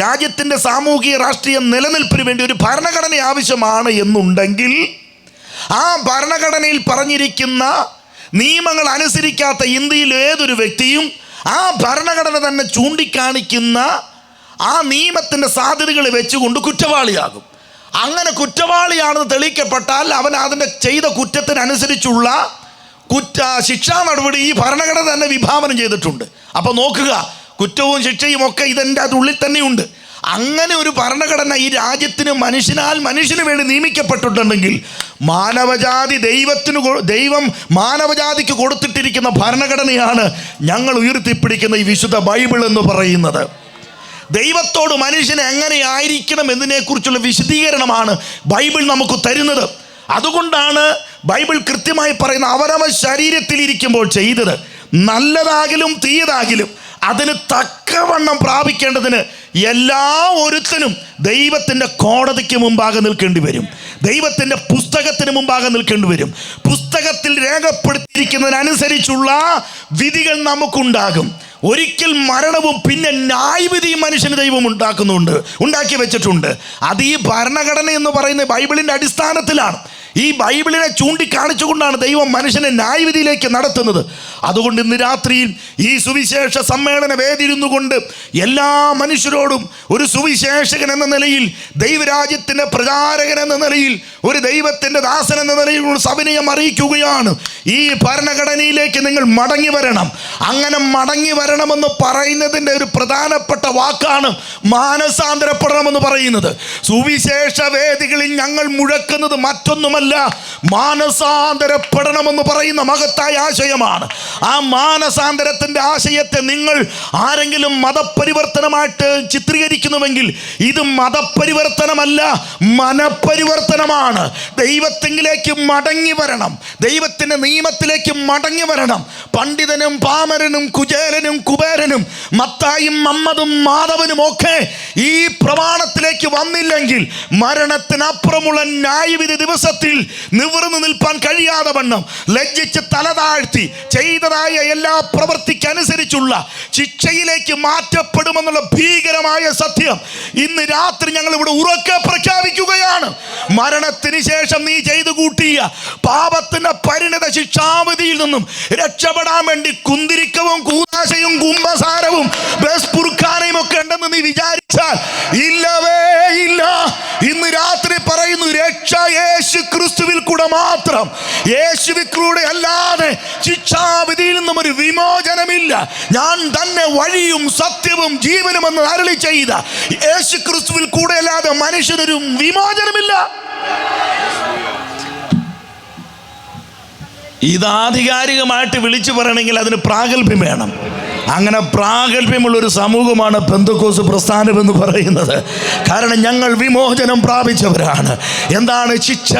രാജ്യത്തിന്റെ സാമൂഹിക രാഷ്ട്രീയ നിലനിൽപ്പിന് വേണ്ടി ഒരു ഭരണഘടന ആവശ്യമാണ് എന്നുണ്ടെങ്കിൽ ആ ഭരണഘടനയിൽ പറഞ്ഞിരിക്കുന്ന നിയമങ്ങൾ അനുസരിക്കാത്ത ഇന്ത്യയിൽ ഏതൊരു വ്യക്തിയും ആ ഭരണഘടന തന്നെ ചൂണ്ടിക്കാണിക്കുന്ന ആ നിയമത്തിന്റെ സാധ്യതകൾ വെച്ചുകൊണ്ട് കുറ്റവാളിയാകും. അങ്ങനെ കുറ്റവാളിയാണെന്ന് തെളിയിക്കപ്പെട്ടാൽ അവൻ അതിന്റെ ചെയ്ത കുറ്റത്തിനനുസരിച്ചുള്ള കുറ്റ ശിക്ഷാ നടപടി ഈ ഭരണഘടന തന്നെ വിഭാവനം ചെയ്തിട്ടുണ്ട്. അപ്പോൾ നോക്കുക കുറ്റവും ശിക്ഷയും ഒക്കെ ഇതിന്റെ അതുള്ളിൽ തന്നെയുണ്ട്. അങ്ങനെ ഒരു ഭരണഘടന ഈ രാജ്യത്തിന് മനുഷ്യനാൽ മനുഷ്യന് വേണ്ടി നിയമിക്കപ്പെട്ടിട്ടുണ്ടെങ്കിൽ മാനവജാതി ദൈവത്തിന് ദൈവം മാനവജാതിക്ക് കൊടുത്തിട്ടിരിക്കുന്ന ഭരണഘടനയാണ് ഞങ്ങൾ ഉയർത്തിപ്പിടിക്കുന്ന ഈ വിശുദ്ധ ബൈബിൾ എന്ന് പറയുന്നത്. ദൈവത്തോട് മനുഷ്യൻ എങ്ങനെ ആയിരിക്കണം എന്നതിനെക്കുറിച്ചുള്ള വിശദീകരണമാണ് ബൈബിൾ നമുക്ക് തരുന്നത്. അതുകൊണ്ടാണ് ബൈബിൾ കൃത്യമായി പറയുന്ന അവരവ ശരീരത്തിലിരിക്കുമ്പോൾ ചെയ്തത്. നല്ലതാകിലും തീയതാകിലും അതിന് തക്കവണ്ണം പ്രാപിക്കേണ്ടതിന് എല്ലാ ഒരുത്തനും ദൈവത്തിന്റെ കോടതിക്ക് മുമ്പാകെ നിൽക്കേണ്ടി വരും. ദൈവത്തിന്റെ പുസ്തകത്തിന് മുമ്പാകെ നിൽക്കേണ്ടി വരും. പുസ്തകത്തിൽ രേഖപ്പെടുത്തിയിരിക്കുന്നതിനനുസരിച്ചുള്ള വിധികൾ നമുക്കുണ്ടാകും. ഒരിക്കൽ മരണവും പിന്നെ ന്യായവിധിയും മനുഷ്യന് ദൈവം ഉണ്ടാക്കുന്നുണ്ട് ഉണ്ടാക്കി വെച്ചിട്ടുണ്ട്. അത് ഈ ഭരണഘടന എന്ന് പറയുന്ന ബൈബിളിന്റെ അടിസ്ഥാനത്തിലാണ്. ഈ ബൈബിളിനെ ചൂണ്ടിക്കാണിച്ചുകൊണ്ടാണ് ദൈവം മനുഷ്യനെ ന്യായവിധിയിലേക്ക് നടത്തുന്നത്. അതുകൊണ്ട് ഇന്ന് രാത്രിയിൽ ഈ സുവിശേഷ സമ്മേളന വേദിയിരുന്നു കൊണ്ട് എല്ലാ മനുഷ്യരോടും ഒരു സുവിശേഷകൻ എന്ന നിലയിൽ ദൈവരാജ്യത്തിന്റെ പ്രചാരകൻ എന്ന നിലയിൽ ഒരു ദൈവത്തിന്റെ ദാസൻ എന്ന നിലയിൽ സവിനയം അറിയിക്കുകയാണ്. ഈ ഭരണഘടനയിലേക്ക് നിങ്ങൾ മടങ്ങി വരണം. അങ്ങനെ മടങ്ങി വരണമെന്ന് പറയുന്നതിന്റെ ഒരു പ്രധാനപ്പെട്ട വാക്കാണ് മാനസാന്തരപ്പെടണമെന്ന് പറയുന്നത്. സുവിശേഷ വേദികളിൽ ഞങ്ങൾ മുഴക്കുന്നത് മറ്റൊന്നുമല്ല. മാനസാന്തരപ്പെടണമെന്ന് പറയുന്ന മഹത്തായ ആശയമാണ്. ആ മാനസാന്തരത്തിന്റെ ആശയത്തെ നിങ്ങൾ ആരെങ്കിലും മതപരിവർത്തനമായിട്ട് ചിത്രീകരിക്കുന്നുവെങ്കിൽ ഇത് മതപരിവർത്തനമല്ല മനപരിവർത്തനമാണ്. ദൈവത്തിങ്കിലേക്ക് മടങ്ങി വരണം. ദൈവത്തിന്റെ നിയമത്തിലേക്ക് മടങ്ങി വരണം. പണ്ഡിതനും പാമരനും കുചേലനും കുബേരനും മത്തായും മമ്മതും മാധവനും ഒക്കെ ഈ പ്രമാണത്തിലേക്ക് വന്നില്ലെങ്കിൽ മരണത്തിനപ്പുറമുള്ള ന്യായവിധി ദിവസത്തിൽ നിവർന്നു നിൽപ്പാൻ കഴിയാതെ വണ്ണം. ലജ്ജിച്ച് തല താഴ്ത്തി ചെയ്തതായ എല്ലാ പ്രവൃത്തിക്കനുസരിച്ചുള്ള ശിക്ഷയിലേക്ക് മാറ്റപ്പെടുമെന്നുള്ള ഭീകരമായ സത്യം ഇന്ന് രാത്രി ഞങ്ങൾ ഇവിടെ ഉറക്കെ പ്രഖ്യാപിക്കുകയാണ്. മരണത്തിന് ശേഷം നീ ചെയ്തു കൂട്ടിയ പാപത്തിന്റെ പരിണിത ശിക്ഷാവിധിയിൽ നിന്നും രക്ഷപ്പെടാൻ വേണ്ടി കുന്തിരിക്കവും കൂതാശയും കുംഭസാരവും ബസ്പുർഖാനയും ഒക്കെ ഉണ്ടെന്ന് നീ വിചാരിച്ചാൽ ഇല്ലവേ ഇല്ല. ഇന്ന് രാത്രി പറയുന്നു രക്ഷ യേശു ക്രിസ്തുവിൽ കൂടെ മാത്രം. യേശുവിക്കൂടെ അല്ലാതെ ശിക്ഷാവിധിയിൽ നിന്നും ഒരു വിമോചനമില്ല. ഞാൻ തന്നെ വഴിയും സത്യവും ജീവനും എന്ന് അരളി ചെയ്ത യേശു ക്രിസ്തുവിൽ കൂടെ അല്ലാതെ മനുഷ്യനൊരു വിമോചനമില്ല. ഇത് ആധികാരികമായിട്ട് വിളിച്ചു പറയണമെങ്കിൽ അതിന് പ്രാഗൽഭ്യം വേണം. അങ്ങനെ പ്രാഗൽഭ്യമുള്ള ഒരു സമൂഹമാണ് പെന്തക്കോസ് പ്രസ്ഥാനം എന്ന് പറയുന്നത്. കാരണം ഞങ്ങൾ വിമോചനം പ്രാപിച്ചവരാണ്. എന്താണ് ശിക്ഷ?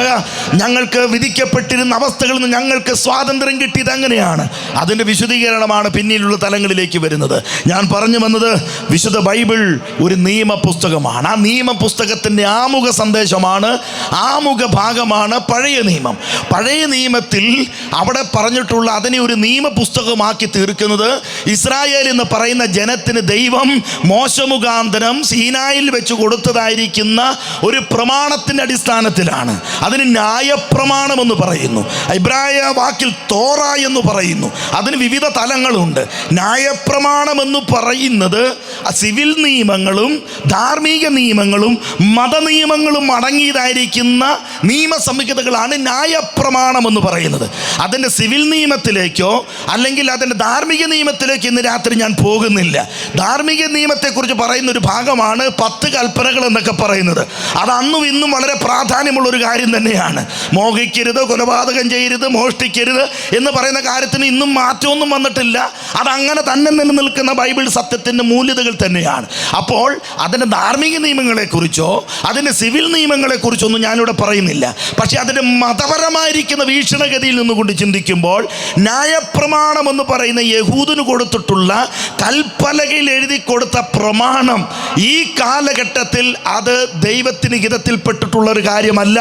ഞങ്ങൾക്ക് വിധിക്കപ്പെട്ടിരുന്ന അവസ്ഥകളിൽ നിന്ന് ഞങ്ങൾക്ക് സ്വാതന്ത്ര്യം കിട്ടിയത് അങ്ങനെയാണ്. അതിന്റെ വിശദീകരണമാണ് പിന്നീടുള്ള തലങ്ങളിലേക്ക് വരുന്നത്. ഞാൻ പറഞ്ഞു വന്നത് വിശുദ്ധ ബൈബിൾ ഒരു നിയമ പുസ്തകമാണ് ആ നിയമ പുസ്തകത്തിന്റെ ആമുഖ സന്ദേശമാണ് ആമുഖ ഭാഗമാണ് പഴയ നിയമം. പഴയ നിയമത്തിൽ അവിടെ പറഞ്ഞിട്ടുള്ള അതിനെ ഒരു നിയമ പുസ്തകമാക്കി തീർക്കുന്നത് ഇസ്രായേൽ എന്ന് പറയുന്ന ജനത്തിന് ദൈവം മോശമുഖാന്തരം സീനായിൽ വെച്ച് കൊടുത്തതായിരിക്കുന്ന ഒരു പ്രമാണത്തിന്റെ അടിസ്ഥാനത്തിലാണ്. അതിന് ന്യായപ്രമാണം എന്ന് പറയുന്നു. ഇബ്രായ വാക്കിൽ തോറ എന്ന് പറയുന്നു. അതിന് വിവിധ തലങ്ങളുണ്ട്. ന്യായപ്രമാണം എന്ന് പറയുന്നത് സിവിൽ നിയമങ്ങളും ധാർമ്മിക നിയമങ്ങളും മതനിയമങ്ങളും അടങ്ങിയതായിരിക്കുന്ന നിയമസംഹിതകളാണ് ന്യായപ്രമാണം എന്ന് പറയുന്നത്. അതിന്റെ സിവിൽ നിയമത്തിലേക്കോ അല്ലെങ്കിൽ അതിന്റെ ധാർമ്മിക നിയമത്തിലേക്കോ ഇന്ന് രാത്രി ഞാൻ പോകുന്നില്ല. ധാർമ്മിക നിയമത്തെക്കുറിച്ച് പറയുന്ന ഒരു ഭാഗമാണ് പത്ത് കൽപ്പനകൾ എന്നൊക്കെ പറയുന്നത്. അത് അന്നും ഇന്നും വളരെ പ്രാധാന്യമുള്ള ഒരു കാര്യം തന്നെയാണ്. മോഹിക്കരുത് കൊലപാതകം ചെയ്യരുത് മോഷ്ടിക്കരുത് എന്ന് പറയുന്ന കാര്യത്തിന് ഇന്നും മാറ്റമൊന്നും വന്നിട്ടില്ല. അതങ്ങനെ തന്നെ നിലനിൽക്കുന്ന ബൈബിൾ സത്യത്തിന്റെ മൂല്യതകൾ തന്നെയാണ്. അപ്പോൾ അതിന്റെ ധാർമ്മിക നിയമങ്ങളെക്കുറിച്ചോ അതിന്റെ സിവിൽ നിയമങ്ങളെക്കുറിച്ചോ ഒന്നും ഞാനിവിടെ പറയുന്നില്ല. പക്ഷേ അതിന്റെ മതപരമായിരിക്കുന്ന വീക്ഷണഗതിയിൽ നിന്നുകൊണ്ട് ചിന്തിക്കുമ്പോൾ ന്യായപ്രമാണം എന്ന് പറയുന്ന യഹൂദിന് കൊടുത്തിട്ടുള്ള കൽപ്പലകയിൽ എഴുതി കൊടുത്ത പ്രമാണം ഈ കാലഘട്ടത്തിൽ അത് ദൈവത്തിന് ഹിതത്തിൽപ്പെട്ടിട്ടുള്ള ഒരു കാര്യമല്ല.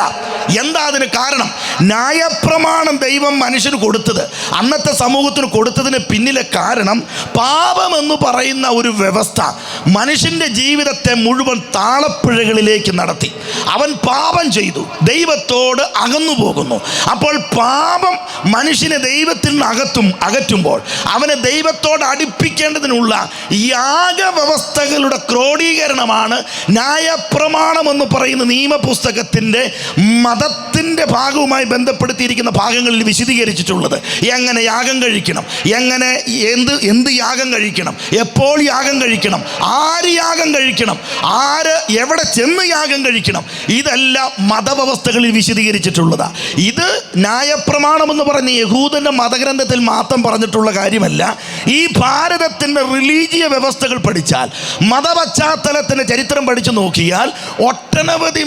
എന്താ അതിന് കാരണം? ന്യായപ്രമാണം ദൈവം മനുഷ്യന് കൊടുത്തത്. അന്നത്തെ സമൂഹത്തിന് കൊടുത്തതിന് പിന്നിലെ കാരണം പാപം എന്ന് പറയുന്ന ഒരു വ്യവസ്ഥ മനുഷ്യന്റെ ജീവിതത്തെ മുഴുവൻ താളപ്പിഴകളിലേക്ക് നടത്തി. അവൻ പാപം ചെയ്തു. ദൈവത്തോട് അകന്നു പോകുന്നു. അപ്പോൾ പാപം മനുഷ്യനെ ദൈവത്തിൽ നിന്ന് അകത്തും അകറ്റുമ്പോൾ അവനെ ദൈവത്തോട് അടുപ്പിക്കേണ്ടതിനുള്ള യാഗവ്യവസ്ഥകളുടെ ക്രോഡീകരണമാണ് ന്യായപ്രമാണം എന്ന് പറയുന്ന നിയമപുസ്തകത്തിന്റെ മതത്തിന്റെ ഭാഗവുമായി ബന്ധപ്പെടുത്തിയിരിക്കുന്ന ഭാഗങ്ങളിൽ വിശദീകരിച്ചിട്ടുള്ളത്. എങ്ങനെ യാഗം കഴിക്കണം? എങ്ങനെ എന്ത് എന്ത് യാഗം കഴിക്കണം? എപ്പോൾ യാഗം കഴിക്കണം? ആര് യാഗം കഴിക്കണം? ആര് എവിടെ ചെന്ന് യാഗം കഴിക്കണം? ഇതെല്ലാം മതവ്യവസ്ഥകളിൽ വിശദീകരിച്ചിട്ടുള്ളതാണ് ഇത് ന്യായപ്രമാണം എന്ന് പറഞ്ഞ യഹൂദന്റെ മതഗ്രന്ഥത്തിൽ മാത്രം പറഞ്ഞിട്ടുള്ള കാര്യമല്ല. ഈ ഭാരതത്തിന്റെ റിലീജിയ വ്യവസ്ഥകൾ പഠിച്ചാൽ മതപശ്ചാത്തലത്തിന്റെ ചരിത്രം പഠിച്ചു നോക്കിയാൽ ഒട്ടനവധി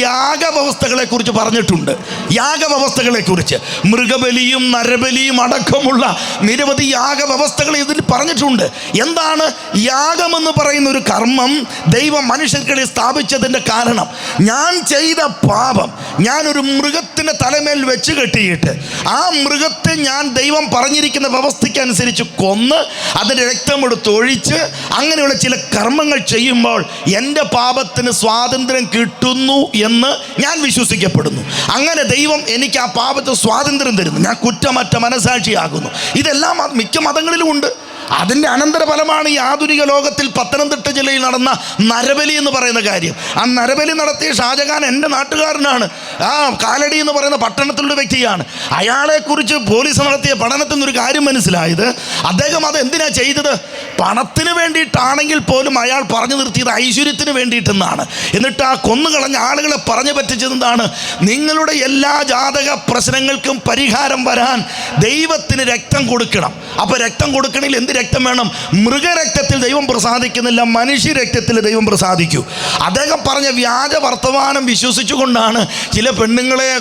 യാഗ വ്യവസ്ഥകളെ കുറിച്ച് പറഞ്ഞിട്ടുണ്ട്. യാഗവ്യവസ്ഥകളെ കുറിച്ച് മൃഗബലിയും നരബലിയും അടക്കമുള്ള നിരവധി യാഗവ്യവസ്ഥകൾ ഇതിൽ പറഞ്ഞിട്ടുണ്ട്. എന്താണ് യാഗമെന്ന് പറയുന്ന ഒരു കർമ്മം ദൈവം മനുഷ്യർക്കിടയിൽ സ്ഥാപിച്ചതിന്റെ കാരണം. ഞാൻ ചെയ്ത പാപം ഞാനൊരു മൃഗത്തിന്റെ തലമേൽ വെച്ച് കെട്ടിയിട്ട് ആ മൃഗത്തെ ഞാൻ ദൈവം പറഞ്ഞിരിക്കുന്ന വ്യവസ്ഥയ്ക്കനുസരിച്ച് കൊന്ന് അതിന്റെ രക്തമെടുത്ത് ഒഴിച്ച് അങ്ങനെയുള്ള ചില കർമ്മങ്ങൾ ചെയ്യുമ്പോൾ എന്റെ പാപത്തിന് സ്വാതന്ത്ര്യം കിട്ടുന്നു എന്ന് ഞാൻ വിശ്വസിക്കപ്പെടുന്നു. അങ്ങനെ ദൈവം എനിക്ക് ആ പാപത്തെ സ്വാതന്ത്ര്യം തരുന്നു. ഞാൻ കുറ്റമറ്റ മനസാക്ഷിയാകുന്നു. ഇതെല്ലാം മിക്ക മതങ്ങളിലും ഉണ്ട്. അതിന്റെ അനന്തരഫലമാണ് ഈ ആധുനിക ലോകത്തിൽ പത്തനംതിട്ട ജില്ലയിൽ നടന്ന നരബലി എന്ന് പറയുന്ന കാര്യം. ആ നരബലി നടത്തിയ ഷാജഹാൻ എന്റെ നാട്ടുകാരനാണ്. ആ കാലടി എന്ന് പറയുന്ന പട്ടണത്തിലുള്ള വ്യക്തിയാണ്. അയാളെക്കുറിച്ച് പോലീസ് നടത്തിയ പഠനത്തിൽ നിന്നൊരു കാര്യം മനസ്സിലായത് അദ്ദേഹം അത് എന്തിനാ ചെയ്തത്? പണത്തിന് വേണ്ടിയിട്ടാണെങ്കിൽ പോലും അയാൾ പറഞ്ഞു നിർത്തിയത് ഐശ്വര്യത്തിന് വേണ്ടിയിട്ടെന്നാണ്. എന്നിട്ട് ആ കൊന്നുകളഞ്ഞ ആളുകളെ പറഞ്ഞു പറ്റിച്ചതെന്താണ് നിങ്ങളുടെ എല്ലാ ജാതക പ്രശ്നങ്ങൾക്കും പരിഹാരം വരാൻ ദൈവത്തിന് രക്തം കൊടുക്കണം. അപ്പോൾ രക്തം കൊടുക്കണമെങ്കിൽ എന്ത് രക്തം വേണം? മൃഗരക്തത്തിൽ ദൈവം പ്രസാദിക്കുന്നില്ല മനുഷ്യ രക്തത്തിൽ ദൈവം പ്രസാദിക്കൂ. അദ്ദേഹം പറഞ്ഞ വ്യാജ വർത്തമാനം വിശ്വസിച്ചുകൊണ്ടാണ് ചില പെണ്ണുങ്ങളെ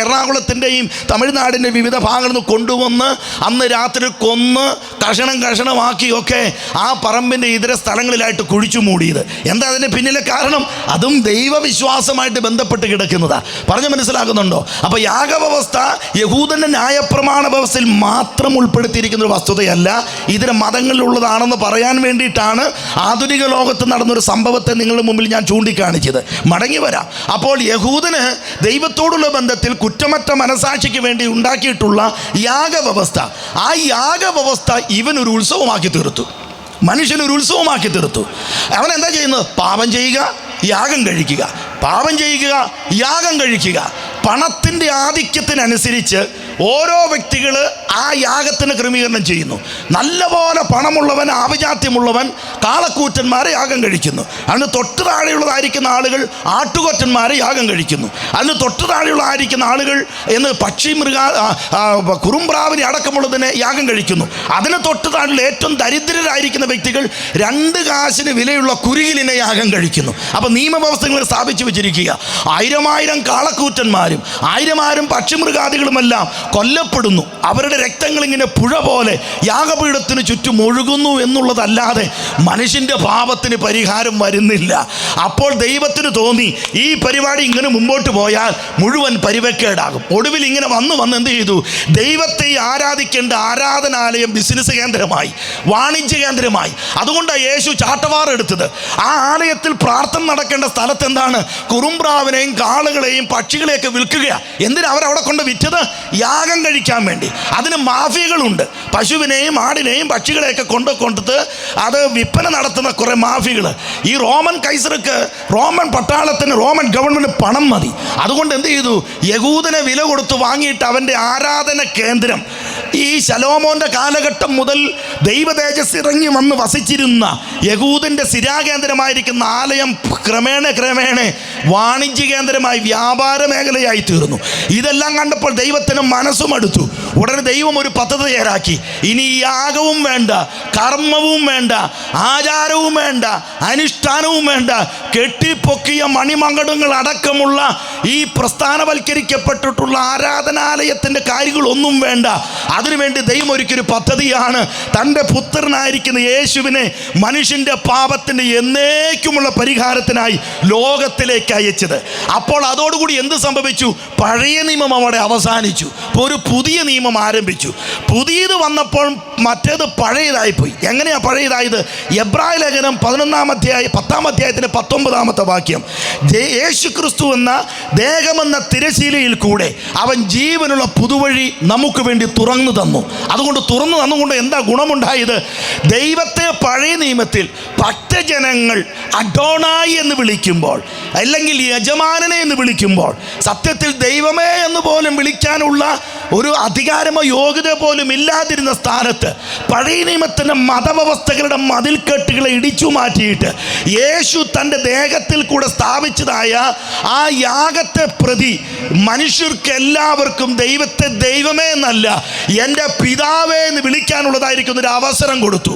എറണാകുളത്തിന്റെയും തമിഴ്നാടിന്റെ വിവിധ ഭാഗങ്ങളിൽ നിന്ന് കൊണ്ടുവന്ന് അന്ന് രാത്രി കൊന്ന് കഷണം കഷണമാക്കിയൊക്കെ ആ പറമ്പിന്റെ ഇതര സ്ഥലങ്ങളിലായിട്ട് കുഴിച്ചു മൂടിയത്. എന്താ അതിന്റെ പിന്നിലെ കാരണം? അതും ദൈവവിശ്വാസമായിട്ട് ബന്ധപ്പെട്ട് കിടക്കുന്നതാ. പറഞ്ഞു മനസ്സിലാക്കുന്നുണ്ടോ അപ്പോൾ യാഗവ്യവസ്ഥ യഹൂദന്റെ ന്യായപ്രമാണ വ്യവസ്ഥയിൽ മാത്രം ഉൾപ്പെടുത്തിയിരിക്കുന്ന ഒരു വസ്തുതയല്ല ഇതിന് മതങ്ങളിലുള്ളതാണെന്ന് പറയാൻ വേണ്ടിയിട്ടാണ് ആധുനിക ലോകത്ത് നടന്നൊരു സംഭവത്തെ നിങ്ങളുടെ മുമ്പിൽ ഞാൻ ചൂണ്ടിക്കാണിച്ചത്. മടങ്ങി വരാം. അപ്പോൾ യഹൂദന് ദൈവത്തോടുള്ള ബന്ധത്തിൽ കുറ്റമറ്റ മനസാക്ഷിക്ക് വേണ്ടി ഉണ്ടാക്കിയിട്ടുള്ള യാഗവ്യവസ്ഥ ആ യാഗവ്യവസ്ഥ ഇവനൊരു ഉത്സവമാക്കി തീർത്തു. മനുഷ്യനൊരു ഉത്സവമാക്കി തീർത്തു. അവൻ എന്താ ചെയ്യുന്നത്? പാപം ചെയ്യുക യാഗം കഴിക്കുക. പാപം ചെയ്യുക യാഗം കഴിക്കുക. പണത്തിന്റെ ആധിക്യത്തിനനുസരിച്ച് ഓരോ വ്യക്തികൾ ആ യാഗത്തിന് ക്രമീകരണം ചെയ്യുന്നു. നല്ലപോലെ പണമുള്ളവൻ ആഭിജാത്യമുള്ളവൻ കാളക്കൂറ്റന്മാരെ യാഗം കഴിക്കുന്നു. അതിന് തൊട്ട് താഴെയുള്ളതായിരിക്കുന്ന ആളുകൾ ആട്ടുകൊറ്റന്മാരെ യാഗം കഴിക്കുന്നു. അതിന് തൊട്ട് താഴെയുള്ളതായിരിക്കുന്ന ആളുകൾ എന്ന് പക്ഷി മൃഗ കുറുമ്പ്രാവിനെ അടക്കമുള്ളതിനെ യാഗം കഴിക്കുന്നു. അതിന് തൊട്ട് താഴെ ഏറ്റവും ദരിദ്രരായിരിക്കുന്ന വ്യക്തികൾ രണ്ട് കാശിന് വിലയുള്ള കുരുകിലിനെ യാഗം കഴിക്കുന്നു. അപ്പോൾ നിയമവ്യവസ്ഥകൾ സ്ഥാപിച്ചു വെച്ചിരിക്കുക. ആയിരമായിരം ആയിരം കാളക്കൂറ്റന്മാരും ആയിരമായിരം ആയിരം പക്ഷിമൃഗാദികളുമെല്ലാം കൊല്ലപ്പെടുന്നു. അവരുടെ രക്തങ്ങൾ ഇങ്ങനെ പുഴ പോലെ യാഗപീഠത്തിന് ചുറ്റും ഒഴുകുന്നു എന്നുള്ളതല്ലാതെ മനുഷ്യന്റെ പാപത്തിന് പരിഹാരം വരുന്നില്ല. അപ്പോൾ ദൈവത്തിന് തോന്നി ഈ പരിപാടി ഇങ്ങനെ മുമ്പോട്ട് പോയാൽ മുഴുവൻ പരിവക്കേടാകും. ഒടുവിൽ ഇങ്ങനെ വന്ന് വന്ന് എന്ത് ചെയ്തു? ദൈവത്തെ ആരാധിക്കേണ്ട ആരാധനാലയം ബിസിനസ് കേന്ദ്രമായി വാണിജ്യ കേന്ദ്രമായി. അതുകൊണ്ടാണ് യേശു ചാട്ടവാർ എടുത്തത്. ആ ആലയത്തിൽ പ്രാർത്ഥന നടക്കേണ്ട സ്ഥലത്ത് എന്താണ്? കുറുമ്പ്രാവിനെയും കാളുകളെയും പക്ഷികളെയൊക്കെ വിൽക്കുക എന്തിനാ അവരവിടെ കൊണ്ട് വിറ്റത്? യാഗം കഴിക്കാൻ വേണ്ടി. അതിന് മാഫിയകളുണ്ട്. പശുവിനെയും ആടിനെയും പക്ഷികളെയൊക്കെ കൊണ്ട് കൊടുത്ത് അത് വിൽപ്പന നടത്തുന്ന കുറേ മാഫികൾ ഈ റോമൻ കൈസർക്ക് റോമൻ പട്ടാളത്തിന് റോമൻ ഗവൺമെന്റ് പണം മതി. അതുകൊണ്ട് എന്ത് ചെയ്തു? യഹൂദനെ വില കൊടുത്ത് വാങ്ങിയിട്ട് അവന്റെ ആരാധന കേന്ദ്രം. ഈ ശലോമോന്റെ കാലഘട്ടം മുതൽ ദൈവതേജസ് ഇറങ്ങി വന്ന് വസിച്ചിരുന്ന യഹൂദന്റെ സിരാകേന്ദ്രമായിരിക്കുന്ന ആലയം ക്രമേണ ക്രമേണ വാണിജ്യ കേന്ദ്രമായി വ്യാപാര മേഖലയായി തീർന്നു. ഇതെല്ലാം കണ്ടപ്പോൾ ദൈവത്തിന് മനസ്സും അടുത്തു. ഉടനെ ദൈവം ഒരു പദ്ധതി തയ്യാറാക്കി. ഇനി യാഗവും വേണ്ട കർമ്മവും വേണ്ട ആചാരവും വേണ്ട അനുഷ്ഠാനവും വേണ്ട കെട്ടിപ്പൊക്കിയ മണിമങ്കടങ്ങൾ അടക്കമുള്ള ഈ പ്രസ്ഥാനവൽക്കരിക്കപ്പെട്ടിട്ടുള്ള ആരാധനാലയത്തിന്റെ കാര്യങ്ങളൊന്നും വേണ്ട. അതിനുവേണ്ടി ദൈവം ഒരുക്കിയൊരു പദ്ധതിയാണ് തന്റെ പുത്രനായിരിക്കുന്ന യേശുവിനെ മനുഷ്യന്റെ പാപത്തിന്റെ എന്നേക്കുമുള്ള പരിഹാരത്തിനായി ലോകത്തിലേക്ക് അയച്ചത്. അപ്പോൾ അതോടുകൂടി എന്ത് സംഭവിച്ചു? പഴയ നിയമം അവിടെ അവസാനിച്ചു. ഇപ്പോൾ ഒരു പുതിയ നിയമം ആരംഭിച്ചു. പുതിയത് വന്നപ്പോൾ മറ്റേത് പഴയതായിപ്പോയി. എങ്ങനെയാണ് പഴയതായത്? എബ്രാഹിം ലേഖനം പതിനൊന്നാം അധ്യായ പത്താം അധ്യായത്തിന്റെ പത്തൊമ്പതാമത്തെ വാക്യം. യേശു ക്രിസ്തു എന്ന ദേഹമെന്ന തിരശീലയിൽ കൂടെ അവൻ ജീവനുള്ള പുതുവഴി നമുക്ക് വേണ്ടി തുറന്നു തന്നു. അതുകൊണ്ട് തുറന്നു തന്നുകൊണ്ട് എന്താ ഗുണമുണ്ടായത്? ദൈവത്തെ പഴയ നിയമത്തിൽ ഭക്തജനങ്ങൾ അഡോണായി എന്ന് വിളിക്കുമ്പോൾ അല്ലെങ്കിൽ യജമാനനെ എന്ന് വിളിക്കുമ്പോൾ സത്യത്തിൽ ദൈവമേ എന്ന് പോലും വിളിക്കാനുള്ള ഒരു അധികാരമോ യോഗ്യത പോലും ഇല്ലാതിരുന്ന സ്ഥാനത്ത് പഴയ നിയമത്തിന്റെ മതവ്യവസ്ഥകളുടെ മതിൽക്കെട്ടുകളെ ഇടിച്ചു മാറ്റിയിട്ട് യേശു തന്റെ ദേഹത്തിൽ കൂടെ സ്ഥാപിച്ചതായ ആ യാഗത്തെ പ്രതി മനുഷ്യർക്ക് എല്ലാവർക്കും ദൈവത്തെ ദൈവമേ എന്നല്ല എന്റെ പിതാവേ എന്ന് വിളിക്കാനുള്ളതായിരിക്കുന്ന ഒരു അവസരം കൊടുത്തു.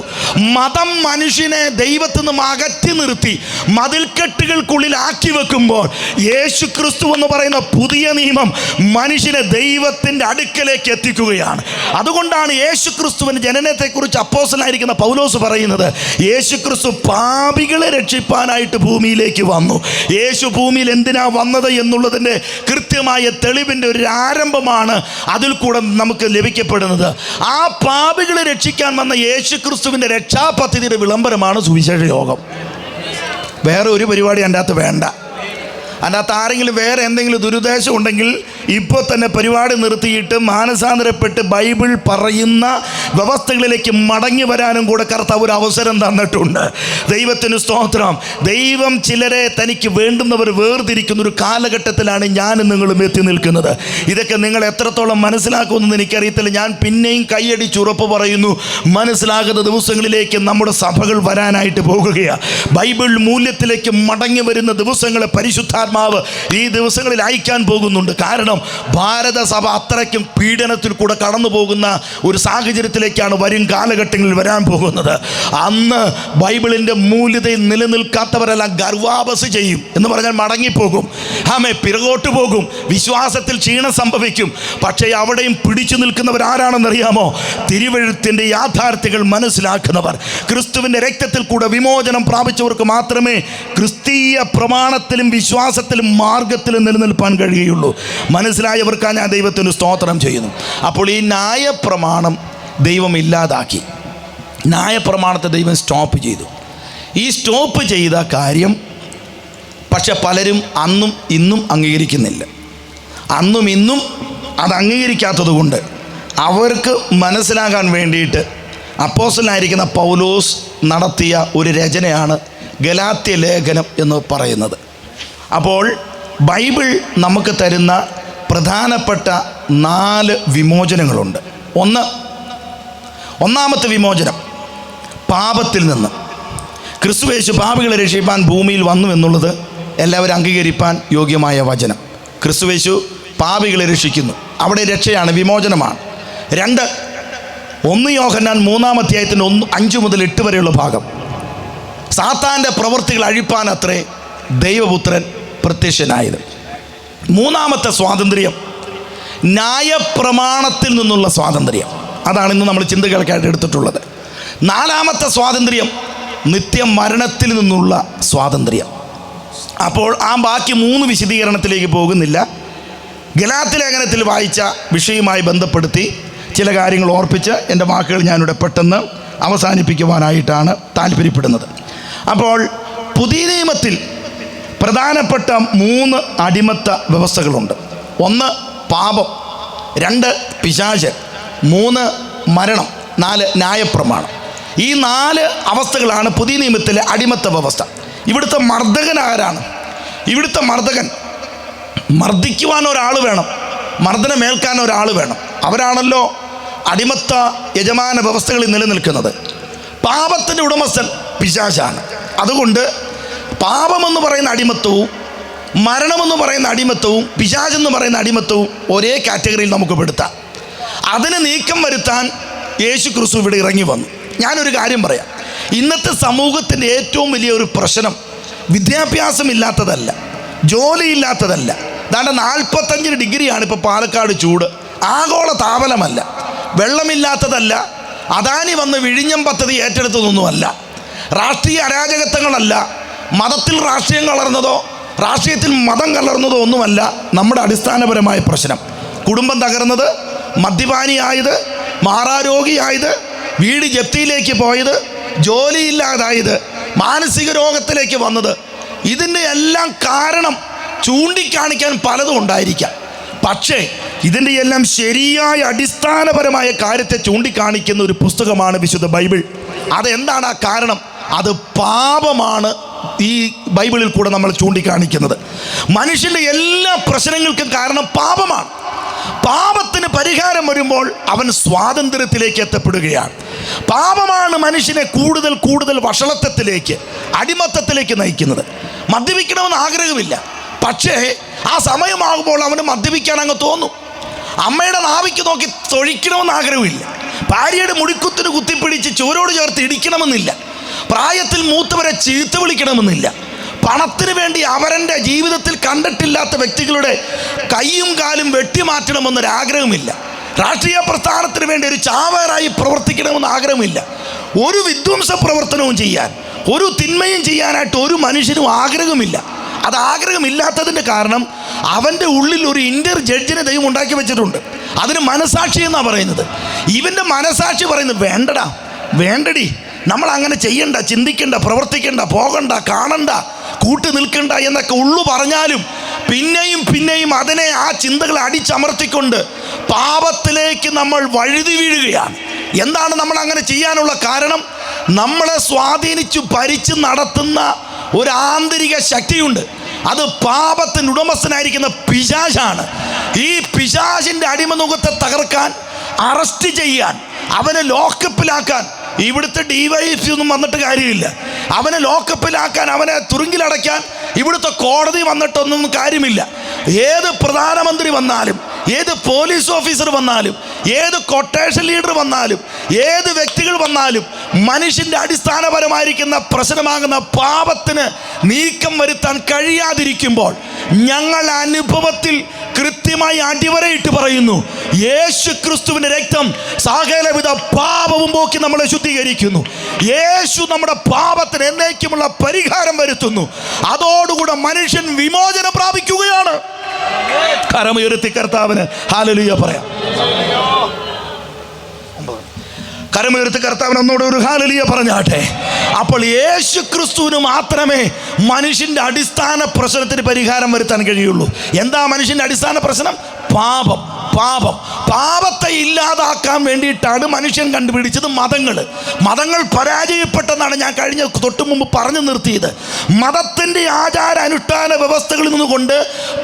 മതം മനുഷ്യനെ ദൈവത്തിൽ നിന്നും അകറ്റി നിർത്തി മതിൽക്കെട്ടുകൾക്കുള്ളിലാക്കി വെക്കുമ്പോൾ യേശു ക്രിസ്തു എന്ന് പറയുന്ന പുതിയ നിയമം മനുഷ്യനെ ദൈവത്തിന്റെ അടുക്കലേക്ക് എത്തിക്കുകയാണ്. അതുകൊണ്ടാണ് യേശു ക്രിസ്തുവിന്റെ ജനനത്തെക്കുറിച്ച് അപ്പോസലായിരിക്കുന്ന പൗലോസ് പറയുന്നത് യേശു ക്രിസ്തു പാപികളെ രക്ഷിപ്പാനായിട്ട് ഭൂമിയിലേക്ക് വന്നു. യേശു ഭൂമിയിൽ എന്തിനാ വന്നത് എന്നുള്ളതിന്റെ കൃത്യമായ തെളിവിന്റെ ഒരു ആരംഭമാണ് അതിൽ കൂടെ നമുക്ക് ലഭിക്കപ്പെടുന്നത്. ആ പാപികളെ രക്ഷിക്കാൻ വന്ന യേശു ക്രിസ്തുവിന്റെ രക്ഷാപദ്ധതിയുടെ വിളംബരമാണ് സുവിശേഷ യോഗം. വേറെ ഒരു പരിപാടി അതിന്റെ അകത്ത് വേണ്ട. അതിന്റെ അകത്ത് ആരെങ്കിലും വേറെ എന്തെങ്കിലും ദുരുദ്ദേശം ഉണ്ടെങ്കിൽ ഇപ്പോൾ തന്നെ പരിപാടി നിർത്തിയിട്ട് മാനസാന്തരപ്പെട്ട് ബൈബിൾ പറയുന്ന വ്യവസ്ഥകളിലേക്ക് മടങ്ങി വരാനും കൂടെ കർത്താവ് ഒരു അവസരം തന്നിട്ടുണ്ട്. ദൈവത്തിന് സ്തോത്രം. ദൈവം ചിലരെ തനിക്ക് വേണ്ടുന്നവർ വേർതിരിക്കുന്ന ഒരു കാലഘട്ടത്തിലാണ് ഞാനും നിങ്ങളും എത്തി നിൽക്കുന്നത്. ഇതൊക്കെ നിങ്ങൾ എത്രത്തോളം മനസ്സിലാക്കുമെന്ന് എനിക്കറിയത്തില്ല. ഞാൻ പിന്നെയും കൈയടിച്ച് ഉറപ്പ് പറയുന്നു. മനസ്സിലാകുന്ന ദിവസങ്ങളിലേക്ക് നമ്മുടെ സഭകൾ വരാനായിട്ട് പോകുകയാണ്. ബൈബിൾ മൂല്യത്തിലേക്ക് മടങ്ങി വരുന്ന ദിവസങ്ങളെ പരിശുദ്ധാത്മാവ് ഈ ദിവസങ്ങളിൽ അയക്കാൻ പോകുന്നുണ്ട്. കാരണം ഭാരത സഭ അത്രയ്ക്കും പീഡനത്തിൽ കൂടെ കടന്നു പോകുന്ന ഒരു സാഹചര്യത്തിലേക്കാണ് വരും കാലഘട്ടങ്ങളിൽ വരാൻ പോകുന്നത്. അന്ന് ബൈബിളിന്റെ മൂല്യതയിൽ നിലനിൽക്കാത്തവരെല്ലാം ഗർവാപസ് ചെയ്യും എന്ന് പറഞ്ഞാൽ മടങ്ങിപ്പോകും. ആമേ പിറകോട്ട് പോകും. വിശ്വാസത്തിൽ ക്ഷീണം സംഭവിക്കും. പക്ഷേ അവിടെയും പിടിച്ചു നിൽക്കുന്നവർ ആരാണെന്നറിയാമോ? തിരുവഴുത്തിന്റെ യാഥാർത്ഥ്യങ്ങൾ മനസ്സിലാക്കുന്നവർ. ക്രിസ്തുവിന്റെ രക്തത്തിൽ കൂടെ വിമോചനം പ്രാപിച്ചവർക്ക് മാത്രമേ ക്രിസ്തീയ പ്രമാണത്തിലും വിശ്വാസത്തിലും മാർഗത്തിലും നിലനിൽപ്പാൻ കഴിയുള്ളൂ മനസ്സിലായവർക്കാണ് ഞാൻ ദൈവത്തിന് സ്തോത്രം ചെയ്യുന്നു. അപ്പോൾ ഈ ന്യായപ്രമാണം ദൈവം ഇല്ലാതാക്കി. ന്യായപ്രമാണത്തെ ദൈവം സ്റ്റോപ്പ് ചെയ്തു. ഈ സ്റ്റോപ്പ് ചെയ്ത കാര്യം പക്ഷെ പലരും അന്നും ഇന്നും അംഗീകരിക്കുന്നില്ല. അന്നും ഇന്നും അത് അംഗീകരിക്കാത്തത് കൊണ്ട് അവർക്ക് മനസ്സിലാകാൻ വേണ്ടിയിട്ട് അപ്പോസലായിരിക്കുന്ന പൗലോസ് നടത്തിയ ഒരു രചനയാണ് ഗലാത്യ ലേഖനം എന്ന് പറയുന്നത്. അപ്പോൾ ബൈബിൾ നമുക്ക് തരുന്ന പ്രധാനപ്പെട്ട നാല് വിമോചനങ്ങളുണ്ട്. ഒന്ന് ഒന്നാമത്തെ വിമോചനം പാപത്തിൽ നിന്ന്. ക്രിസ്തുവേശു പാപികളെ രക്ഷിപ്പാൻ ഭൂമിയിൽ വന്നു എന്നുള്ളത് എല്ലാവരും അംഗീകരിപ്പാൻ യോഗ്യമായ വചനം. ക്രിസ്തുവേശു പാപികളെ രക്ഷിക്കുന്നു. അവിടെ രക്ഷയാണ് വിമോചനമാണ്. രണ്ട് ഒന്ന് യോഹന്നാൻ മൂന്നാം അധ്യായത്തിന്റെ ഒന്ന് അഞ്ച് മുതൽ എട്ട് വരെയുള്ള ഭാഗം. സാത്താന്റെ പ്രവൃത്തികൾ അഴിപ്പാൻ അത്രേ ദൈവപുത്രൻ പ്രത്യക്ഷനായത്. മൂന്നാമത്തെ സ്വാതന്ത്ര്യം ന്യായപ്രമാണത്തിൽ നിന്നുള്ള സ്വാതന്ത്ര്യം. അതാണ് ഇന്ന് നമ്മൾ ചിന്തകൾക്കായിട്ട് എടുത്തിട്ടുള്ളത്. നാലാമത്തെ സ്വാതന്ത്ര്യം നിത്യമരണത്തിൽ നിന്നുള്ള സ്വാതന്ത്ര്യം. അപ്പോൾ ആ ബാക്കി മൂന്ന് വിശദീകരണത്തിലേക്ക് പോകുന്നില്ല. ഗലാത്ത് ലേഖനത്തിൽ വായിച്ച വിഷയവുമായി ബന്ധപ്പെടുത്തി ചില കാര്യങ്ങൾ ഓർപ്പിച്ച് എന്റെ വാക്കുകൾ ഞാനിവിടെ പെട്ടെന്ന് അവസാനിപ്പിക്കുവാനായിട്ടാണ് താല്പര്യപ്പെടുന്നത്. അപ്പോൾ പുതിയ നിയമത്തിൽ പ്രധാനപ്പെട്ട മൂന്ന് അടിമത്ത വ്യവസ്ഥകളുണ്ട്. ഒന്ന് പാപം രണ്ട് പിശാച് മൂന്ന് മരണം നാല് ന്യായപ്രമാണം. ഈ നാല് അവസ്ഥകളാണ് പുതിയ നിയമത്തിലെ അടിമത്ത വ്യവസ്ഥ. ഇവിടുത്തെ മർദ്ദകൻ ആരാണ്? ഇവിടുത്തെ മർദ്ദകൻ മർദ്ദിക്കുവാൻ ഒരാൾ വേണം മർദ്ദനമേൽക്കാൻ ഒരാൾ വേണം. അവരാണല്ലോ അടിമത്ത യജമാന വ്യവസ്ഥകളിൽ നിലനിൽക്കുന്നത്. പാപത്തിന്റെ ഉടമസ്ഥൻ പിശാചാണ്. അതുകൊണ്ട് പാപമെന്ന് പറയുന്ന അടിമത്വവും മരണമെന്ന് പറയുന്ന അടിമത്വവും പിശാചെന്ന് പറയുന്ന അടിമത്വവും ഒരേ കാറ്റഗറിയിൽ നമുക്ക് പെടുത്താം. അതിന് നീക്കം വരുത്താൻ യേശു ക്രിസ്തു ഇവിടെ ഇറങ്ങി വന്നു. ഞാനൊരു കാര്യം പറയാം. ഇന്നത്തെ സമൂഹത്തിന്റെ ഏറ്റവും വലിയ ഒരു പ്രശ്നം വിദ്യാഭ്യാസം ഇല്ലാത്തതല്ല ജോലിയില്ലാത്തതല്ല. ദാണ്ട നാൽപ്പത്തഞ്ചിന് ഡിഗ്രിയാണ് ഇപ്പോൾ പാലക്കാട് ചൂട്. ആഗോള താപനമല്ല. വെള്ളമില്ലാത്തതല്ല. അദാനി വന്ന് വിഴിഞ്ഞം പദ്ധതി ഏറ്റെടുത്തതൊന്നുമല്ല. രാഷ്ട്രീയ അരാജകത്വങ്ങളല്ല. മതത്തിൽ രാഷ്ട്രീയം കലർന്നതോ രാഷ്ട്രീയത്തിൽ മതം കലർന്നതോ ഒന്നുമല്ല നമ്മുടെ അടിസ്ഥാനപരമായ പ്രശ്നം. കുടുംബം തകർന്നത് മദ്യപാനിയായത് മാറാരോഗിയായത് വീട് ജപ്തിയിലേക്ക് പോയത് ജോലിയില്ലാതായത് മാനസിക രോഗത്തിലേക്ക് വന്നത്. ഇതിന്റെ എല്ലാം കാരണം ചൂണ്ടിക്കാണിക്കാൻ പലതും ഉണ്ടായിരിക്കാം. പക്ഷേ ഇതിന്റെ എല്ലാം ശരിയായ അടിസ്ഥാനപരമായ കാര്യത്തെ ചൂണ്ടിക്കാണിക്കുന്ന ഒരു പുസ്തകമാണ് വിശുദ്ധ ബൈബിൾ. അതെന്താണ് ആ കാരണം? അത് പാപമാണ് ഈ ബൈബിളിൽ കൂടെ നമ്മൾ ചൂണ്ടിക്കാണിക്കുന്നത്. മനുഷ്യന്റെ എല്ലാ പ്രശ്നങ്ങൾക്കും കാരണം പാപമാണ്. പാപത്തിന് പരിഹാരം വരുമ്പോൾ അവൻ സ്വാതന്ത്ര്യത്തിലേക്ക് എത്തപ്പെടുകയാണ്. പാപമാണ് മനുഷ്യനെ കൂടുതൽ കൂടുതൽ വഷളത്വത്തിലേക്ക് അടിമത്തത്തിലേക്ക് നയിക്കുന്നത്. മദ്യപിക്കണമെന്ന് ആഗ്രഹമില്ല. പക്ഷേ ആ സമയമാകുമ്പോൾ അവന് മദ്യപിക്കാൻ അങ്ങ് തോന്നും. അമ്മയുടെ നാവിക്ക് നോക്കി തൊഴിക്കണമെന്ന് ആഗ്രഹമില്ല. ഭാര്യയുടെ മുടിക്കുത്തിന് കുത്തിപ്പിടിച്ച് ചൂരോട് ചേർത്ത് ഇടിക്കണമെന്നില്ല. പ്രായത്തിൽ മൂത്തവരെ ചീത്ത വിളിക്കണമെന്നില്ല. പണത്തിന് വേണ്ടി അവരന്റെ ജീവിതത്തിൽ കണ്ടിട്ടില്ലാത്ത വ്യക്തികളുടെ കൈയും കാലും വെട്ടിമാറ്റണമെന്നൊരാഗ്രഹമില്ല. രാഷ്ട്രീയ പ്രസ്ഥാനത്തിന് വേണ്ടി ഒരു ചാവേറായി പ്രവർത്തിക്കണമെന്ന് ആഗ്രഹമില്ല. ഒരു വിധ്വംസ പ്രവർത്തനവും ചെയ്യാൻ ഒരു തിന്മയും ചെയ്യാനായിട്ട് ഒരു മനുഷ്യനും ആഗ്രഹമില്ല. അത് ആഗ്രഹമില്ലാത്തതിന്റെ കാരണം അവന്റെ ഉള്ളിൽ ഒരു ഇന്റർ ജഡ്ജിനെ ദൈവം ഉണ്ടാക്കി വെച്ചിട്ടുണ്ട്. അതിന് മനസാക്ഷി എന്നാണ് പറയുന്നത്. ഇവന്റെ മനസാക്ഷി പറയുന്നത് വേണ്ടടാ വേണ്ടടി നമ്മൾ അങ്ങനെ ചെയ്യണ്ട ചിന്തിക്കണ്ട പ്രവർത്തിക്കണ്ട പോകണ്ട കാണണ്ട കൂട്ടി നിൽക്കണ്ട എന്നൊക്കെ ഉള്ളു പറഞ്ഞാലും പിന്നെയും പിന്നെയും അതിനെ ആ ചിന്തകളെ അടിച്ചമർത്തിക്കൊണ്ട് പാപത്തിലേക്ക് നമ്മൾ വഴുതി വീഴുകയാണ്. എന്താണ് നമ്മൾ അങ്ങനെ ചെയ്യാനുള്ള കാരണം? നമ്മളെ സ്വാധീനിച്ചു ഭരിച്ച് നടത്തുന്ന ഒരു ആന്തരിക ശക്തിയുണ്ട്. അത് പാപത്തിന് ഉടമസ്ഥനായിരിക്കുന്ന പിശാശാണ്. ഈ പിശാശിന്റെ അടിമനുഖത്തെ തകർക്കാൻ അറസ്റ്റ് ചെയ്യാൻ അവനെ ലോക്കപ്പിലാക്കാൻ ഇവിടുത്തെ ഡിവൈഎഫ്സി ഒന്നും വന്നിട്ട് കാര്യമില്ല. അവനെ ലോക്കപ്പിലാക്കാൻ അവനെ തുറുങ്കിലടയ്ക്കാൻ ഇവിടുത്തെ കോടതി വന്നിട്ടൊന്നും കാര്യമില്ല. ഏത് പ്രധാനമന്ത്രി വന്നാലും ഏത് പോലീസ് ഓഫീസർ വന്നാലും ഏത് കൊട്ടേഷൻ ലീഡർ വന്നാലും ഏത് വ്യക്തികൾ വന്നാലും മനുഷ്യന്റെ അടിസ്ഥാനപരമായിരിക്കുന്ന പ്രശ്നമാകുന്ന പാപത്തിന് നീക്കം വരുത്താൻ കഴിയാതിരിക്കുമ്പോൾ ഞങ്ങൾ അനുഭവത്തിൽ കൃത്യമായി അടിവരയിട്ട് പറയുന്നു യേശു ക്രിസ്തുവിന്റെ രക്തം സകലവിധ പാപവും പോക്കി നമ്മളെ ശുദ്ധീകരിക്കുന്നു. യേശു നമ്മുടെ പാപത്തിന് എന്നേക്കുമുള്ള പരിഹാരം വരുത്തുന്നു. അതോടുകൂടെ മനുഷ്യൻ വിമോചനം പ്രാപിക്കുകയാണ്. കരമുയർത്തി കർത്താവിന് ഹാലലുയ പറയാം. കരമുയർത്തി കർത്താവിന് ഒന്നുകൂടെ ഒരു ഹാലലിയ പറഞ്ഞാട്ടെ. അപ്പോൾ യേശു ക്രിസ്തുവിന് മാത്രമേ മനുഷ്യന്റെ അടിസ്ഥാന പ്രശ്നത്തിന് പരിഹാരം വരുത്താൻ കഴിയുള്ളൂ. എന്താ മനുഷ്യന്റെ അടിസ്ഥാന പ്രശ്നം? പാപം. പാപം. പാപത്തെ ഇല്ലാതാക്കാൻ വേണ്ടിയിട്ടാണ് മനുഷ്യൻ കണ്ടുപിടിച്ചത് മതങ്ങൾ മതങ്ങൾ പരാജയപ്പെട്ടെന്നാണ് ഞാൻ കഴിഞ്ഞ തൊട്ടു മുമ്പ് പറഞ്ഞു നിർത്തിയത്. മതത്തിന്റെ ആചാര അനുഷ്ഠാന വ്യവസ്ഥകളിൽ നിന്നുകൊണ്ട്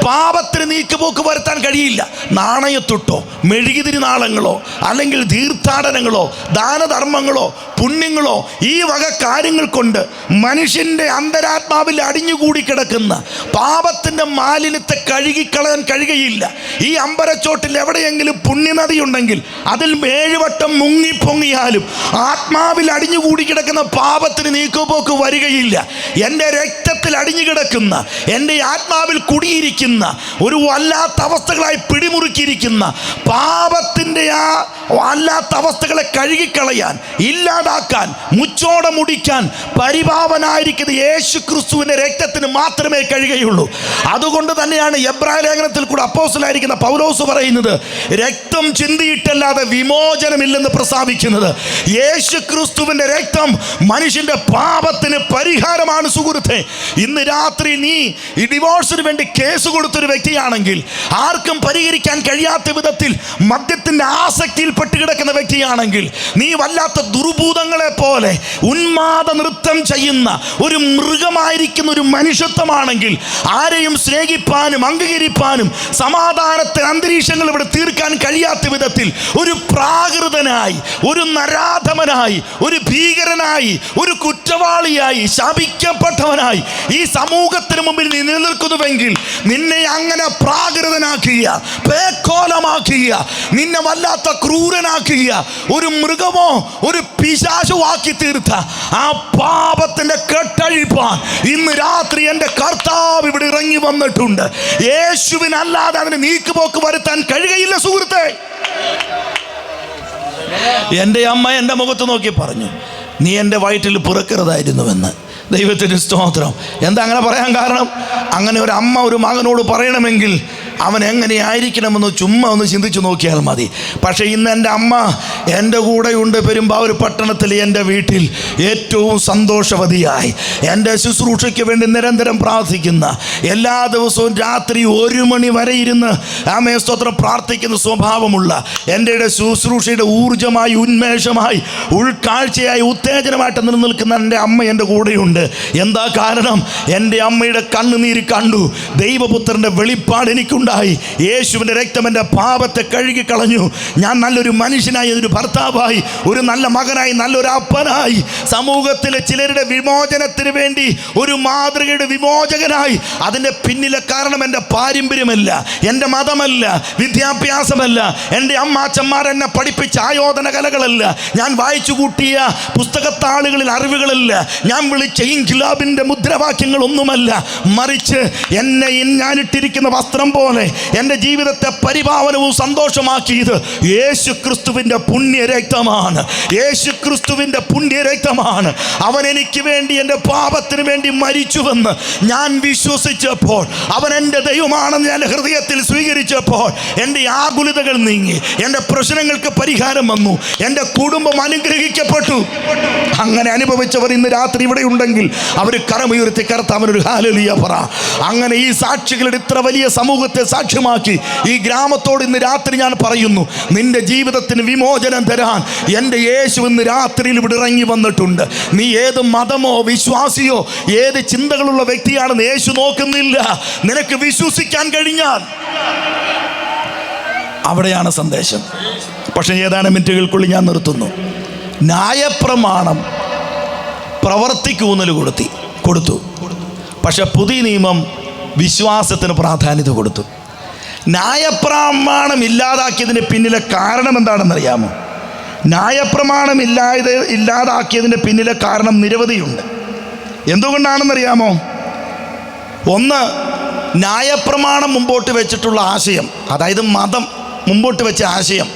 പാപത്തിന് നീക്കുപോക്ക് വരുത്താൻ കഴിയില്ല. നാണയത്തൊട്ടോ മെഴുകുതിരി നാളങ്ങളോ അല്ലെങ്കിൽ തീർത്ഥാടനങ്ങളോ ദാനധർമ്മങ്ങളോ പുണ്യങ്ങളോ ഈ വക കാര്യങ്ങൾ കൊണ്ട് മനുഷ്യന്റെ അന്തരാത്മാവിൽ അടിഞ്ഞുകൂടി കിടക്കുന്ന പാപത്തിന്റെ മാലിന്യത്തെ കഴുകിക്കളയാൻ കഴിയുകയില്ല. ഈ അമ്പരച്ചോട്ടിൽ എവിടെയെങ്കിലും പുണ്യനദി ഉണ്ടെങ്കിൽ അതിൽ ഏഴുവട്ടം മുങ്ങിപ്പൊങ്ങിയാലും ആത്മാവിൽ അടിഞ്ഞുകൂടി കിടക്കുന്ന പാപത്തിന് നീക്കുപോക്ക് വരികയില്ല. എന്റെ രക്തത്തിൽ അടിഞ്ഞു കിടക്കുന്ന എന്റെ ആത്മാവിൽ കുടിയിരിക്കുന്ന ഒരു വല്ലാത്ത അവസ്ഥകളായി പിടിമുറുക്കിയിരിക്കുന്ന പാപത്തിന്റെ ആ വല്ലാത്ത അവസ്ഥകളെ കഴുകിക്കളയാൻ ഇല്ലാതാക്കാൻ മുച്ചോടെ മുടിക്കാൻ പരിഭാവനായിരിക്കുന്ന യേശു ക്രിസ്തുവിന്റെ രക്തത്തിന് മാത്രമേ കഴിയുകയുള്ളൂ അതുകൊണ്ട് തന്നെയാണ് എബ്രായ ലേഖനത്തിൽ കൂടെ അപ്പോസിലായിരിക്കുന്ന പൗലോസ് പറയുന്നത് രക്തം ചിന്തിയിട്ടല്ലാതെ വിമോചനമില്ലെന്ന് പ്രസ്താവിക്കുന്നത് യേശു ക്രിസ്തുവിന്റെ രക്തം മനുഷ്യന്റെ പാപത്തിന് പരിഹാരമാണ് സുഹൃത്തെ. ഇന്ന് രാത്രി നീ ഈ ഡിവോഴ്സിന് വേണ്ടി കേസ് കൊടുത്തൊരു വ്യക്തിയാണെങ്കിൽ ആർക്കും പരിഹരിക്കാൻ കഴിയാത്ത വിധത്തിൽ മദ്യത്തിന്റെ ആസക്തിയിൽ പെട്ടുകിടക്കുന്ന വ്യക്തിയാണെങ്കിൽ നീ വല്ലാത്ത ദുർഭൂതങ്ങളെ പോലെ ഉന്മാദ നൃത്തം ചെയ്യുന്ന ഒരു മൃഗമായിരിക്കുന്ന ഒരു മനുഷ്യത്വമാണെങ്കിൽ ആരെയും സ്നേഹിപ്പാനും അംഗീകരിപ്പാനും സമാധാനത്തെ അന്തരീക്ഷങ്ങൾ ഇവിടെ തീർക്കാൻ കഴിയാത്ത വിധത്തിൽ ഒരു പ്രാകൃതനായി ഒരു നരാധമനായി ഒരു ഭീകരനായി ഒരു കുറ്റവാളിയായി ശാപിക്കപ്പെട്ടവനായി ഈ സമൂഹത്തിന് മുമ്പിൽ നീ നിലനിൽക്കുന്നുവെങ്കിൽ നിന്നെ അങ്ങനെ പ്രാകൃതനാക്കിയ പേക്കോലമാക്കിയ നിന്നെ വല്ലാത്ത ക്രൂരനാക്കിയ ഒരു മൃഗമോ ഒരു പിശാശോ ആക്കി തീർത്ത ആ പാപത്തിന്റെ കെട്ടഴിപ്പാൻ ഇന്ന് രാത്രി എന്റെ കർത്താവ് ഇവിടെ ഇറങ്ങി വന്നിട്ടുണ്ട്. യേശുവിനല്ലാതെ അതിന് നീക്കുപോക്ക് വരുത്താൻ കഴിയുകയില്ല സുഹൃത്തെ. എന്റെ അമ്മ എന്റെ മുഖത്ത് നോക്കി പറഞ്ഞു നീ എന്റെ വയറ്റിൽ പിറക്കരുതായിരുന്നുവെന്ന്. ദൈവത്തിന് സ്തോത്രം. എന്താ അങ്ങനെ പറയാൻ കാരണം? അങ്ങനെ ഒരു അമ്മ ഒരു മകനോട് പറയണമെങ്കിൽ അവൻ എങ്ങനെയായിരിക്കണമെന്ന് ചുമ്മാ ഒന്ന് ചിന്തിച്ചു നോക്കിയാൽ മതി. പക്ഷേ ഇന്ന് എന്റെ അമ്മ എന്റെ കൂടെയുണ്ട്. പെരുമ്പാവൂർ പട്ടണത്തിൽ എന്റെ വീട്ടിൽ ഏറ്റവും സന്തോഷവതിയായി. എന്റെ ശുശ്രൂഷയ്ക്ക് വേണ്ടി നിരന്തരം പ്രാർത്ഥിക്കുന്ന എല്ലാ ദിവസവും രാത്രി ഒരു മണി വരെ ഇരുന്ന് ആമേ സ്തോത്രം പ്രാർത്ഥിക്കുന്ന സ്വഭാവമുള്ള എന്റെ ശുശ്രൂഷയുടെ ഊർജമായി ഉന്മേഷമായി ഉൾക്കാഴ്ചയായി ഉത്തേജനമായിട്ട് നിലനിൽക്കുന്ന എന്റെ അമ്മ എന്റെ കൂടെയുണ്ട്. എന്താ കാരണം? എന്റെ അമ്മയുടെ കണ്ണുനീര് കണ്ടു. ദൈവപുത്രന്റെ വെളിപ്പാട് എനിക്കുണ്ടായി യേശുവിന്റെ രക്തം എന്റെ പാപത്തെ കഴുകി കളഞ്ഞു ഞാൻ നല്ലൊരു മനുഷ്യനായി ഒരു ഭർത്താവായി ഒരു നല്ല മകനായി നല്ലൊരു അപ്പനായി. സമൂഹത്തിലെ ചിലരുടെ വിമോചനത്തിന് വേണ്ടി ഒരു മാതൃകയുടെ വിമോചകനായി. അതിന്റെ പിന്നിലെ കാരണം എന്റെ പാരമ്പര്യമല്ല എന്റെ മതമല്ല വിദ്യാഭ്യാസമല്ല എന്റെ അമ്മാച്ചന്മാർ എന്നെ പഠിപ്പിച്ച ആയോധന കലകളല്ല. ഞാൻ വായിച്ചു കൂട്ടിയ പുസ്തകത്താളുകളിൽ അറിവുകളല്ല. ഞാൻ വിളിച്ച ഇൻഖിലാബിന്റെ മുദ്രാവാക്യങ്ങളൊന്നുമല്ല. മറിച്ച് എന്നെ ഞാനിട്ടിരിക്കുന്ന വസ്ത്രം പോലെ എന്റെ ജീവിതത്തെ പരിപാവനവും സന്തോഷമാക്കിയത് യേശു ക്രിസ്തുവിന്റെ പുണ്യരക്തമാണ്. യേശു ക്രിസ്തുവിന്റെ പുണ്യരക്തമാണ്. അവൻ എനിക്ക് വേണ്ടി എന്റെ പാപത്തിന് വേണ്ടി മരിച്ചുവെന്ന് ഞാൻ വിശ്വസിച്ചപ്പോൾ അവൻ എന്റെ ദൈവമാണെന്ന് ഞാൻ ഹൃദയത്തിൽ സ്വീകരിച്ചപ്പോൾ എന്റെ ആകുലതകൾ നീങ്ങി എന്റെ പ്രശ്നങ്ങൾക്ക് പരിഹാരം വന്നു എന്റെ കുടുംബം അനുഗ്രഹിക്കപ്പെട്ടു. അങ്ങനെ അനുഭവിച്ചവർ ഇന്ന് രാത്രി ഇവിടെ ഉണ്ടെങ്കിൽ അവർ കരമുയർത്തി കർത്താവിനൊരു ഹാലലിയ പറ. അങ്ങനെ ഈ സാക്ഷികളുടെ ഇത്ര വലിയ സമൂഹത്തെ സാക്ഷ്യമാക്കി. ഈ ഗ്രാമത്തോട് ഇന്ന് രാത്രി ഞാൻ പറയുന്നു നിന്റെ ജീവിതത്തിന് വിമോചനം തരാൻ എന്റെ യേശു ഇന്ന് രാത്രിയിൽ ഇവിടെ ഇറങ്ങി വന്നിട്ടുണ്ട്. നീ ഏത് മതമോ വിശ്വാസിയോ ഏത് ചിന്തകളുള്ള വ്യക്തിയാണെന്ന് യേശു നോക്കുന്നില്ല. നിനക്ക് വിശ്വസിക്കാൻ കഴിഞ്ഞാൽ അവിടെയാണ് സന്ദേശം. പക്ഷേ ഏതാനും മിനിറ്റുകൾക്കുള്ളിൽ ഞാൻ നിർത്തുന്നു. ന്യായപ്രമാണം പ്രവർത്തിക്കൂന്നൽ കൊടുത്തി കൊടുത്തു. പക്ഷെ പുതിയ നിയമം വിശ്വാസത്തിന് പ്രാധാന്യത കൊടുത്തു. ന്യായപ്രമാണം ഇല്ലാതാക്കിയതിന്റെ പിന്നിലെ കാരണം എന്താണെന്നറിയാമോ? ന്യായപ്രമാണം ഇല്ലാതെ ഇല്ലാതാക്കിയതിന്റെ പിന്നിലെ കാരണം നിരവധിയുണ്ട്. എന്തുകൊണ്ടാണെന്നറിയാമോ? ഒന്ന് ന്യായപ്രമാണം മുമ്പോട്ട് വെച്ചിട്ടുള്ള ആശയം അതായത് മതം മുമ്പോട്ട് വെച്ച ആശയം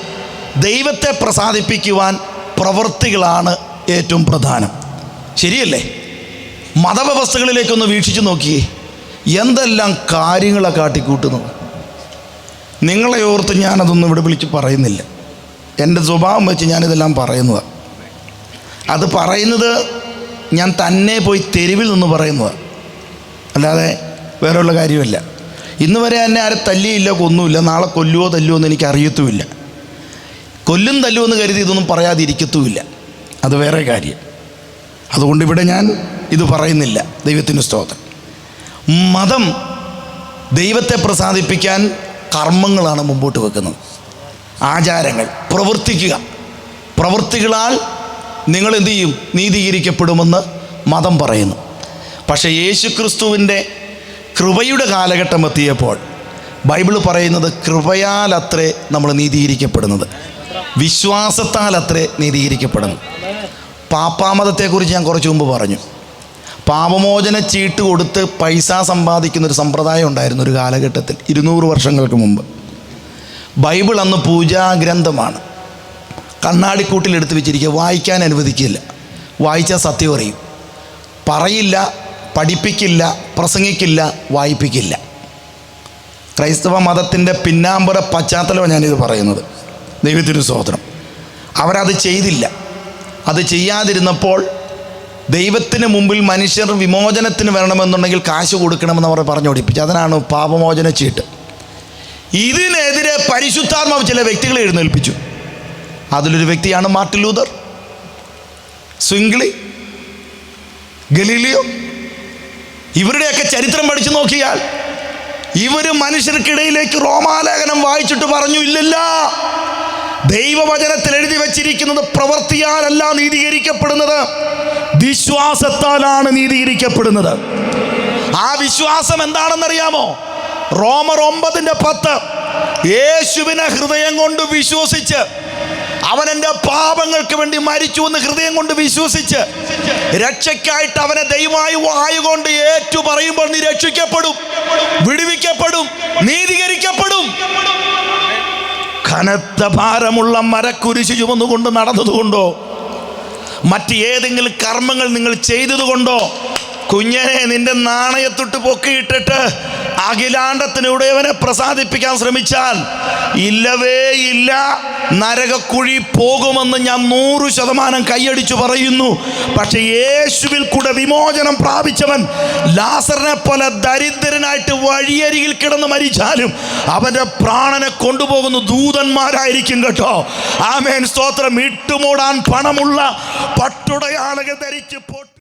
ദൈവത്തെ പ്രസാദിപ്പിക്കുവാൻ പ്രവൃത്തികളാണ് ഏറ്റവും പ്രധാനം. ശരിയല്ലേ? മതവ്യവസ്ഥകളിലേക്കൊന്ന് വീക്ഷിച്ചു നോക്കിയേ. എന്തെല്ലാം കാര്യങ്ങളെ കാട്ടിക്കൂട്ടുന്നു നിങ്ങളെ ഓർത്ത് ഞാനതൊന്നും ഇവിടെ വിളിച്ച് പറയുന്നില്ല. എന്റെ സ്വഭാവം വെച്ച് ഞാനിതെല്ലാം പറയുന്നതാണ് അത് പറയുന്നത് ഞാൻ തന്നെ പോയി തെരുവിൽ നിന്ന് പറയുന്നതാണ് അല്ലാതെ വേറെയുള്ള കാര്യമല്ല. ഇന്ന് വരെ എന്നെ ആരെ തല്ലിയില്ല കൊന്നുമില്ല നാളെ കൊല്ലുവോ തല്ലുവോ എന്ന് എനിക്ക് അറിയത്തുമില്ല. കൊല്ലും തല്ലുമെന്ന് കരുതി ഇതൊന്നും പറയാതിരിക്കത്തുമില്ല. അത് വേറെ കാര്യം. അതുകൊണ്ട് ഇവിടെ ഞാൻ ഇത് പറയുന്നില്ല. ദൈവത്തിന്റെ സ്തോത്രം. മതം ദൈവത്തെ പ്രസാദിപ്പിക്കാൻ കർമ്മങ്ങളാണ് മുമ്പോട്ട് വെക്കുന്നത്. ആചാരങ്ങൾ പ്രവർത്തിക്കുക. പ്രവൃത്തികളാൽ നിങ്ങൾ എന്തു ചെയ്യും? നീതീകരിക്കപ്പെടുമെന്ന് മതം പറയുന്നു. പക്ഷേ യേശുക്രിസ്തുവിന്റെ കൃപയുടെ കാലഘട്ടം എത്തിയപ്പോൾ ബൈബിൾ പറയുന്നത് കൃപയാലത്രേ നമ്മൾ നീതീകരിക്കപ്പെടുന്നത്. വിശ്വാസത്താലത്രേ നീതീകരിക്കപ്പെടുന്നത്. പാപ്പാമതത്തെക്കുറിച്ച് ഞാൻ കുറച്ച് മുമ്പ് പറഞ്ഞു. പാപമോചന ചീട്ട് കൊടുത്ത് പൈസ സമ്പാദിക്കുന്ന ഒരു സമ്പ്രദായം ഉണ്ടായിരുന്നു ഒരു കാലഘട്ടത്തിൽ ഇരുന്നൂറ് വർഷങ്ങൾക്ക് മുമ്പ്. ബൈബിൾ അന്ന് പൂജാഗ്രന്ഥമാണ്. കണ്ണാടിക്കൂട്ടിൽ എടുത്ത് വെച്ചിരിക്കുക വായിക്കാൻ അനുവദിക്കില്ല. വായിച്ചാൽ സത്യം അറിയും. പറയില്ല പഠിപ്പിക്കില്ല പ്രസംഗിക്കില്ല വായിപ്പിക്കില്ല. ക്രൈസ്തവ മതത്തിന്റെ പിന്നാമ്പുറ പശ്ചാത്തലമാണ് ഞാനിത് പറയുന്നത്. ദൈവത്തിന് സ്തോത്രം. അവരത് ചെയ്തില്ല. അത് ചെയ്യാതിരുന്നപ്പോൾ ദൈവത്തിന് മുമ്പിൽ മനുഷ്യർ വിമോചനത്തിന് വരണമെന്നുണ്ടെങ്കിൽ കാശ് കൊടുക്കണമെന്ന് അവർ പറഞ്ഞു ഓടിപ്പിച്ചു അതിനാണ് പാപമോചന ചീട്ട്. ഇതിനെതിരെ പരിശുദ്ധാത്മാവ് ചില വ്യക്തികളെ എഴുന്നേൽപ്പിച്ചു. അതിലൊരു വ്യക്തിയാണ് മാർട്ടിൻ ലൂതർ. സ്വിംഗ്ലി ഗലീലിയോ ഇവരുടെയൊക്കെ ചരിത്രം പഠിച്ചു നോക്കിയാൽ ഇവർ മനുഷ്യർക്കിടയിലേക്ക് റോമാലേഖനം വായിച്ചിട്ട് പറഞ്ഞു ഇല്ലല്ല ദൈവവചനത്തിൽ എഴുതി വച്ചിരിക്കുന്നത് പ്രവൃത്തിയാലല്ല നീതീകരിക്കപ്പെടുന്നത്. വിശ്വാസത്താലാണ് നീതിയിരിക്കപ്പെടുന്നത് ആ വിശ്വാസം എന്താണെന്നറിയാമോ? റോമർ ഒമ്പതിന്റെ പത്ത്. യേശുവിനെ ഹൃദയം കൊണ്ട് വിശ്വസിച്ച് അവൻ എന്റെ പാപങ്ങൾക്ക് വേണ്ടി മരിച്ചു എന്ന് ഹൃദയം കൊണ്ട് വിശ്വസിച്ച് രക്ഷയ്ക്കായിട്ട് അവനെ ദൈവമായി വായുകൊണ്ട് ഏറ്റു പറയുമ്പോൾ നീ രക്ഷിക്കപ്പെടും വിടുവിക്കപ്പെടും നീതീകരിക്കപ്പെടും. കനത്ത ഭാരമുള്ള മരക്കുരിശ് ചുമന്നുകൊണ്ട് നടന്നതുകൊണ്ടോ? മറ്റ് ഏതെങ്കിലും കർമ്മങ്ങൾ നിങ്ങൾ ചെയ്തതുകൊണ്ടോ? കുഞ്ഞനെ നിന്റെ നാണയത്തൊട്ട് പൊക്കിയിട്ടിട്ട് അഖിലാണ്ടത്തിനുടയവനെ പ്രസാദിപ്പിക്കാൻ ശ്രമിച്ചാൽ ഇല്ലവേ ഇല്ല. നരകക്കുഴി പോകുമെന്ന് ഞാൻ നൂറ് ശതമാനം കൈയടിച്ചു പറയുന്നു. പക്ഷെ യേശുവിൽ കൂടെ വിമോചനം പ്രാപിച്ചവൻ ലാസറിനെ പോലെ ദരിദ്രനായിട്ട് വഴിയരികിൽ കിടന്ന് മരിച്ചാലും അവന്റെ പ്രാണനെ കൊണ്ടുപോകുന്ന ദൂതന്മാരായിരിക്കും കേട്ടോ. ആമേൻ. സ്തോത്രം. ഇട്ടുമൂടാൻ പണമുള്ള പട്ടുടയാളുകൾ ധരിച്ച് പൊട്ടി